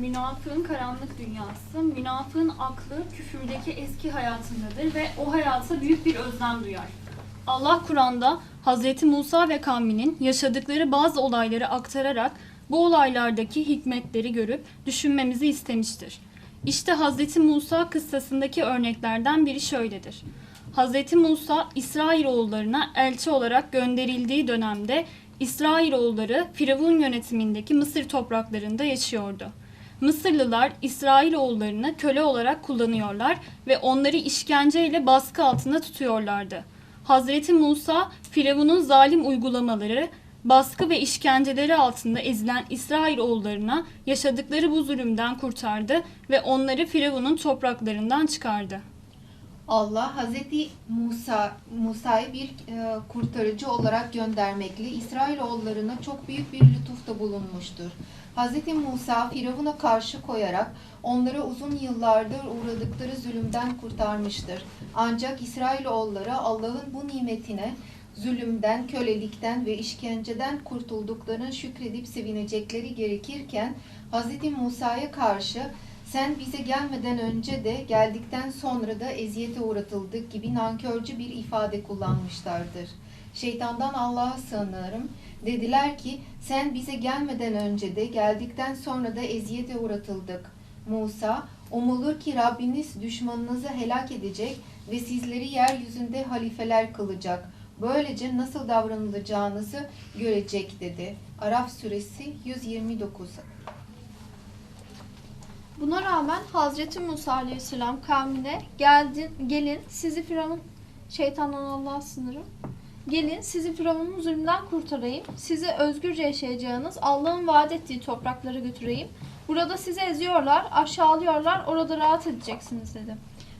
münafığın karanlık dünyası, münafığın aklı küfürdeki eski hayatındadır ve o hayata büyük bir özlem duyar. Allah Kur'an'da Hz. Musa ve kavminin yaşadıkları bazı olayları aktararak bu olaylardaki hikmetleri görüp düşünmemizi istemiştir. İşte Hz. Musa kıssasındaki örneklerden biri şöyledir. Hz. Musa İsrailoğullarına elçi olarak gönderildiği dönemde İsrailoğulları Firavun yönetimindeki Mısır topraklarında yaşıyordu. Mısırlılar İsrailoğullarını köle olarak kullanıyorlar ve onları işkenceyle baskı altında tutuyorlardı. Hazreti Musa Firavun'un zalim uygulamaları, baskı ve işkenceleri altında ezilen İsrailoğullarına yaşadıkları bu zulümden kurtardı ve onları Firavun'un topraklarından çıkardı. Allah Hazreti Musa Musa'yı bir e, kurtarıcı olarak göndermekle İsrailoğullarına çok büyük bir lütufta bulunmuştur. Hazreti Musa Firavun'a karşı koyarak onları uzun yıllardır uğradıkları zulümden kurtarmıştır. Ancak İsrailoğulları Allah'ın bu nimetine zulümden, kölelikten ve işkenceden kurtulduklarına şükredip sevinecekleri gerekirken Hazreti Musa'ya karşı sen bize gelmeden önce de geldikten sonra da eziyete uğratıldık gibi nankörcü bir ifade kullanmışlardır. Şeytandan Allah'a sığınırım. Dediler ki sen bize gelmeden önce de geldikten sonra da eziyete uğratıldık. Musa, umulur ki Rabbiniz düşmanınızı helak edecek ve sizleri yeryüzünde halifeler kılacak. Böylece nasıl davranılacağınızı görecek dedi. Araf suresi 129. Buna rağmen Hazreti Musa Aleyhisselam kavmine geldin, gelin sizi Firavun şeytandan Allah'a sınırım. Gelin sizi Firavun'un zulmünden kurtarayım. Sizi özgürce yaşayacağınız Allah'ın vaat ettiği topraklara götüreyim. Burada sizi eziyorlar, aşağılıyorlar, orada rahat edeceksiniz dedi.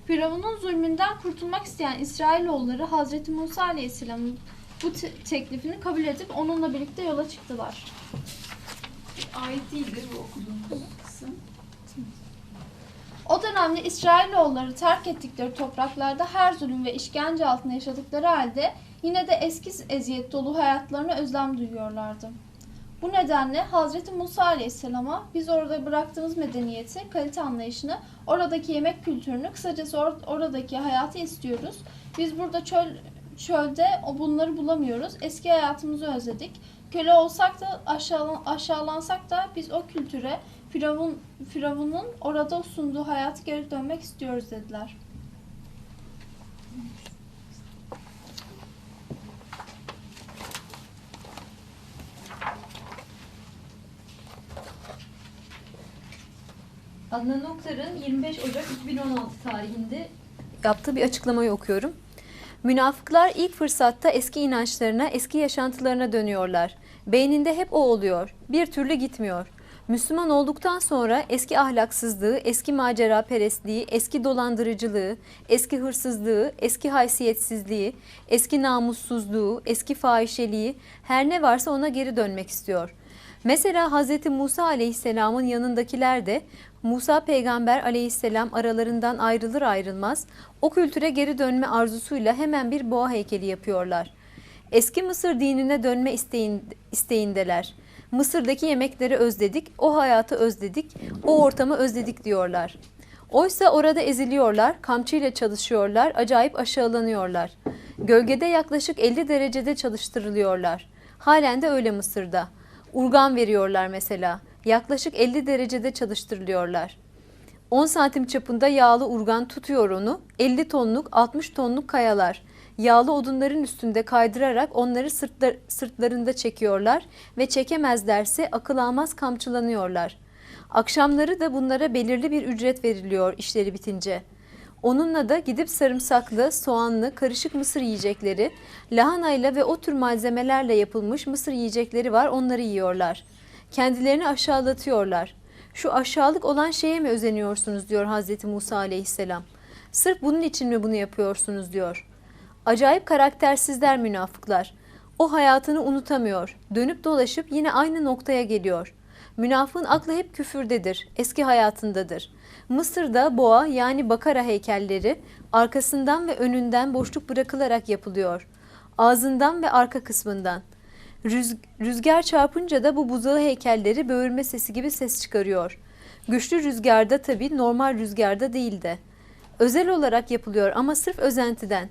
Firavun'un zulmünden kurtulmak isteyen İsrailoğulları Hazreti Musa Aleyhisselam'ın bu te- teklifini kabul edip onunla birlikte yola çıktılar. Ayet değildir bu okuduğumuz. O dönemde İsrailoğulları terk ettikleri topraklarda her zulüm ve işkence altında yaşadıkları halde yine de eski eziyet dolu hayatlarına özlem duyuyorlardı. Bu nedenle Hazreti Musa Aleyhisselam'a biz orada bıraktığımız medeniyeti, kalite anlayışını, oradaki yemek kültürünü, kısacası or- oradaki hayatı istiyoruz. Biz burada çöl çölde o bunları bulamıyoruz. Eski hayatımızı özledik. Köle olsak da aşağılan, aşağılansak da biz o kültüre, Firavun Firavun'un orada sunduğu hayatı geri dönmek istiyoruz dediler. Adnan Oktar'ın 25 Ocak 2016 tarihinde yaptığı bir açıklamayı okuyorum. Münafıklar ilk fırsatta eski inançlarına, eski yaşantılarına dönüyorlar. Beyninde hep o oluyor. Bir türlü gitmiyor. Müslüman olduktan sonra eski ahlaksızlığı, eski macera perestliği, eski dolandırıcılığı, eski hırsızlığı, eski haysiyetsizliği, eski namussuzluğu, eski fahişeliği her ne varsa ona geri dönmek istiyor. Mesela Hz. Musa aleyhisselamın yanındakiler de Musa peygamber aleyhisselam aralarından ayrılır ayrılmaz o kültüre geri dönme arzusuyla hemen bir boğa heykeli yapıyorlar. Eski Mısır dinine dönme isteğin, isteğindeler. Mısır'daki yemekleri özledik, o hayatı özledik, o ortamı özledik diyorlar. Oysa orada eziliyorlar, kamçıyla çalışıyorlar, acayip aşağılanıyorlar. Gölgede yaklaşık 50 derecede çalıştırılıyorlar. Halen de öyle Mısır'da. Urgan veriyorlar mesela. Yaklaşık 50 derecede çalıştırılıyorlar. 10 santim çapında yağlı urgan tutuyor onu. 50 tonluk, 60 tonluk kayalar. Yağlı odunların üstünde kaydırarak onları sırtlar, sırtlarında çekiyorlar ve çekemezlerse akıl almaz kamçılanıyorlar. Akşamları da bunlara belirli bir ücret veriliyor işleri bitince. Onunla da gidip sarımsaklı, soğanlı, karışık mısır yiyecekleri, lahanayla ve o tür malzemelerle yapılmış mısır yiyecekleri var onları yiyorlar. Kendilerini aşağılatıyorlar. Şu aşağılık olan şeye mi özeniyorsunuz diyor Hazreti Musa aleyhisselam. Sırf bunun için mi bunu yapıyorsunuz diyor. Acayip karaktersizler münafıklar. O hayatını unutamıyor. Dönüp dolaşıp yine aynı noktaya geliyor. Münafığın aklı hep küfürdedir, eski hayatındadır. Mısır'da boğa yani bakara heykelleri arkasından ve önünden boşluk bırakılarak yapılıyor. Ağzından ve arka kısmından. Rüz- rüzgar çarpınca da bu buzağı heykelleri böğürme sesi gibi ses çıkarıyor. Güçlü rüzgarda tabii normal rüzgarda değil de. Özel olarak yapılıyor ama sırf özentiden.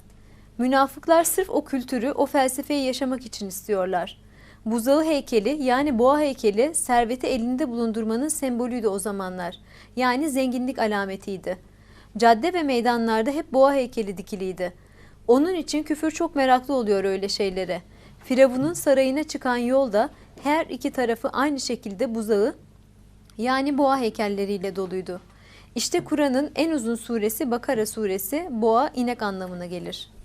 Münafıklar sırf o kültürü, o felsefeyi yaşamak için istiyorlar. Buzağı heykeli yani boğa heykeli serveti elinde bulundurmanın sembolüydü o zamanlar. Yani zenginlik alametiydi. Cadde ve meydanlarda hep boğa heykeli dikiliydi. Onun için küfür çok meraklı oluyor öyle şeylere. Firavun'un sarayına çıkan yolda her iki tarafı aynı şekilde buzağı yani boğa heykelleriyle doluydu. İşte Kur'an'ın en uzun suresi Bakara suresi boğa inek anlamına gelir.